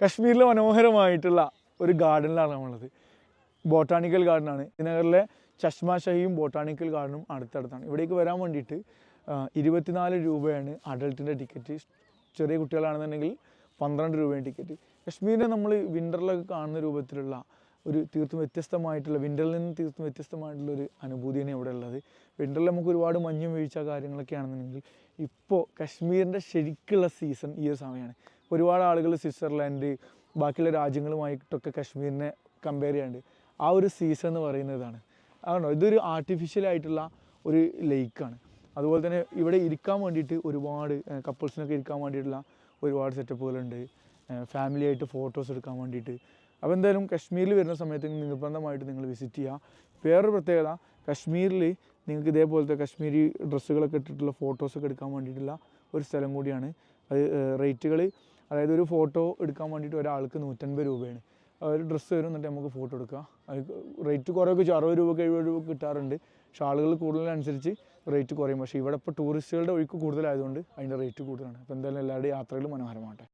കശ്മീരിലെ മനോഹരമായിട്ടുള്ള ഒരു ഗാർഡനിലാണ് നമ്മളുള്ളത്. ബോട്ടാണിക്കൽ ഗാർഡനാണ്. ശ്രീനഗറിലെ ചഷ്മ ഷഹിയും ബോട്ടാണിക്കൽ ഗാർഡനും അടുത്തടുത്താണ്. ഇവിടേക്ക് വരാൻ വേണ്ടിയിട്ട് ഇരുപത്തിനാല് രൂപയാണ് അഡൾട്ടിന്റെ ടിക്കറ്റ്. ചെറിയ കുട്ടികളാണെന്നുണ്ടെങ്കിൽ പന്ത്രണ്ട് രൂപയാണ് ടിക്കറ്റ്. കശ്മീരിനെ നമ്മൾ വിന്ററിലൊക്കെ കാണുന്ന രൂപത്തിലുള്ള ഒരു തീർത്തും വ്യത്യസ്തമായിട്ടുള്ള വിന്ററിൽ നിന്ന് തീർത്തും വ്യത്യസ്തമായിട്ടുള്ള ഒരു അനുഭൂതിയാണ് ഇവിടെ ഉള്ളത്. വിന്ററിൽ നമുക്ക് ഒരുപാട് മഞ്ഞും വീഴ്ച കാര്യങ്ങളൊക്കെ ആണെന്നുണ്ടെങ്കിൽ ഇപ്പോൾ കശ്മീരിന്റെ ശരിക്കുള്ള സീസൺ ഈ ഒരു സമയമാണ് ഒരുപാട് ആളുകൾ സ്വിറ്റ്സർലാൻഡ് ബാക്കിയുള്ള രാജ്യങ്ങളുമായിട്ടൊക്കെ കശ്മീരിനെ കമ്പയർ ചെയ്യാണ്ട് ആ ഒരു സീസൺ എന്ന് പറയുന്നതാണ് അതുകൊണ്ടോ ഇതൊരു ആർട്ടിഫിഷ്യൽ ആയിട്ടുള്ള ഒരു ലേക്കാണ് അതുപോലെ തന്നെ ഇവിടെ ഇരിക്കാൻ വേണ്ടിയിട്ട് ഒരുപാട് കപ്പിൾസിനൊക്കെ ഇരിക്കാൻ വേണ്ടിയിട്ടുള്ള ഒരുപാട് സെറ്റപ്പുകളുണ്ട് ഫാമിലി ആയിട്ട് ഫോട്ടോസ് എടുക്കാൻ വേണ്ടിയിട്ട്. അപ്പോൾ എന്തായാലും കശ്മീരിൽ വരുന്ന സമയത്ത് നിർബന്ധമായിട്ട് നിങ്ങൾ വിസിറ്റ് ചെയ്യുക വേറൊരു പ്രത്യേകത കശ്മീരിൽ നിങ്ങൾക്ക് ഇതേപോലത്തെ കശ്മീരി ഡ്രസ്സുകളൊക്കെ ഇട്ടിട്ടുള്ള ഫോട്ടോസൊക്കെ എടുക്കാൻ വേണ്ടിയിട്ടുള്ള ഒരു സ്ഥലം കൂടിയാണ്. അത് റേറ്റുകൾ അതായത് ഒരു ഫോട്ടോ എടുക്കാൻ വേണ്ടിയിട്ട് ഒരാൾക്ക് നൂറ്റൻപത് രൂപയാണ്. ഒരു ഡ്രസ്സ് വരും എന്നിട്ട് നമുക്ക് ഫോട്ടോ എടുക്കുക റേറ്റ് കുറേയൊക്കെ വെച്ചാൽ അറുപത് രൂപ എഴുപത് രൂപ കിട്ടാറുണ്ട്. പക്ഷേ ആളുകൾ കൂടുതലനുസരിച്ച് റേറ്റ് കുറയും. പക്ഷേ ഇവിടെ ഇപ്പോൾ ടൂറിസ്റ്റുകളുടെ ഒഴുക്ക് കൂടുതലായതുകൊണ്ട് അതിന്റെ റേറ്റ് കൂടുതലാണ്. അപ്പോൾ എന്തായാലും എല്ലാവരുടെയും യാത്രകൾ മനോഹരമാകട്ടെ